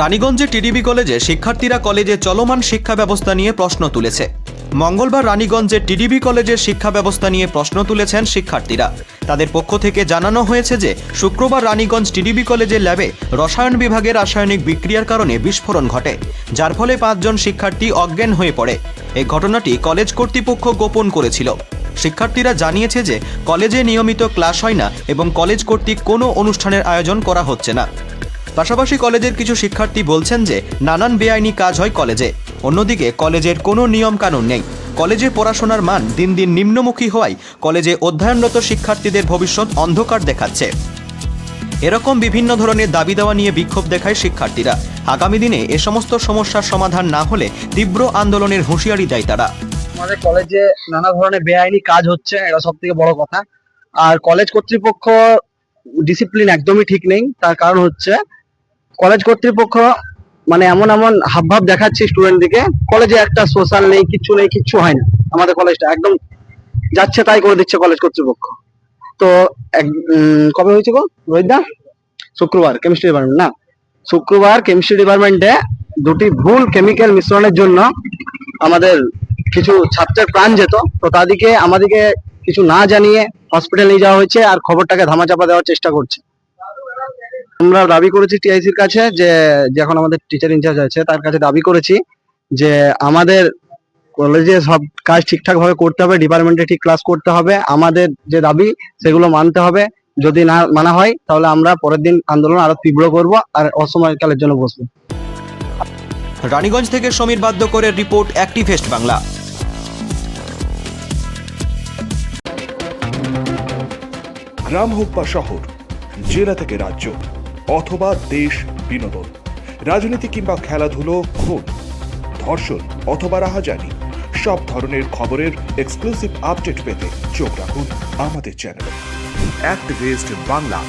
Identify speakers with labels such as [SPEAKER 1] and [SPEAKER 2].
[SPEAKER 1] রানীগঞ্জে TDB কলেজে শিক্ষার্থীরা কলেজে চলমান শিক্ষা ব্যবস্থা নিয়ে প্রশ্ন তুলেছে। মঙ্গলবার রানীগঞ্জের টিডিবি কলেজের শিক্ষা ব্যবস্থা নিয়ে প্রশ্ন তুলেছেন শিক্ষার্থীরা। তাদের পক্ষ থেকে জানানো হয়েছে যে, শুক্রবার রানীগঞ্জ টিডিবি কলেজের ল্যাবে রসায়ন বিভাগে রাসায়নিক বিক্রিয়ার কারণে বিস্ফোরণ ঘটে, যার ফলে পাঁচজন শিক্ষার্থী অজ্ঞান হয়ে পড়ে। এই ঘটনাটি কলেজ কর্তৃপক্ষ গোপন করেছিল। শিক্ষার্থীরা জানিয়েছে যে, কলেজে নিয়মিত ক্লাস হয় না এবং কলেজ কর্তৃক কোনো অনুষ্ঠানের আয়োজন করা হচ্ছে না। পাশাপাশি কলেজের কিছু শিক্ষার্থী বলছেন যে নানান বেআইনি কাজ হয় কলেজে। অন্যদিকে কলেজের কোনো নিয়ম কানুন নেই। কলেজে পড়াশোনার মান দিন দিন নিম্নমুখী হওয়ায় কলেজে অধ্যয়নরত শিক্ষার্থীদের ভবিষ্যৎ অন্ধকার দেখাচ্ছে। এরকম বিভিন্ন ধরনের দাবি দেওয়া নিয়ে বিক্ষোভ দেখায় শিক্ষার্থীরা। আগামী দিনে এ সমস্ত সমস্যার সমাধান না হলে তীব্র আন্দোলনের হুঁশিয়ারি দেয় তারা।
[SPEAKER 2] আমাদের কলেজে নানা ধরনের বেআইনি কাজ হচ্ছে, এটা সব থেকে বড় কথা। আর কলেজ কর্তৃপক্ষ ডিসিপ্লিন একদমই ঠিক নেই। তার কারণ হচ্ছে কলেজ কর্তৃপক্ষ মানে এমন এমন হাবভাব দেখাচ্ছে স্টুডেন্টদেরকে কলেজে একটা সোশ্যাল নেই কিচ্ছু নেই, কিচ্ছু হয় না আমাদের কলেজটা। একদম যাচ্ছে তাই করে দিচ্ছে কলেজ কর্তৃপক্ষ। তো কবে হয়েছে গো? রোহিতদা শুক্রবার কেমিস্ট্রি ডিপার্টমেন্ট না? শুক্রবার কেমিস্ট্রি ডিপার্টমেন্টে দুটি ভুল কেমিক্যাল মিশ্রণের জন্য আমাদের কিছু ছাত্রের প্রাণ যেত। তো তাদেরকে, আমাদেরকে কিছু না জানিয়ে হসপিটাল নিয়ে যাওয়া হয়েছে আর খবরটাকে ধামাচাপা দেওয়ার চেষ্টা করছে। আমরা দাবি করেছি টিআইসির কাছে যে যখন আমাদের টিচার ইনচার্জ আছে তার কাছে দাবি করেছি যে আমাদের কলেজে সব কাজ ঠিকঠাক ভাবে করতে হবে ডিপার্টমেন্টে ঠিক ক্লাস করতে হবে আমাদের যে দাবি সেগুলো মানতে হবে। যদি না মানা হয় তাহলে আমরা পরের দিন আন্দোলন আরও তীব্র করব আর অসময়কালের জন্য বসবো।
[SPEAKER 1] রানীগঞ্জ থেকে সমীর বাধ্য করে রিপোর্ট অ্যাক্টিভেস্ট বাংলা
[SPEAKER 3] গ্রাম হোক বা শহর জেলা থেকে রাজ্য। অথবা দেশ বিনোদন। রাজনীতি কিংবা খেলাধুলো, খুন, ধর্ষণ অথবা রাহাজানি, সব ধরনের খবরের এক্সক্লুসিভ আপডেট পেতে চোখ রাখুন আমাদের চ্যানেলে অ্যাক্টিভিস্ট বাংলা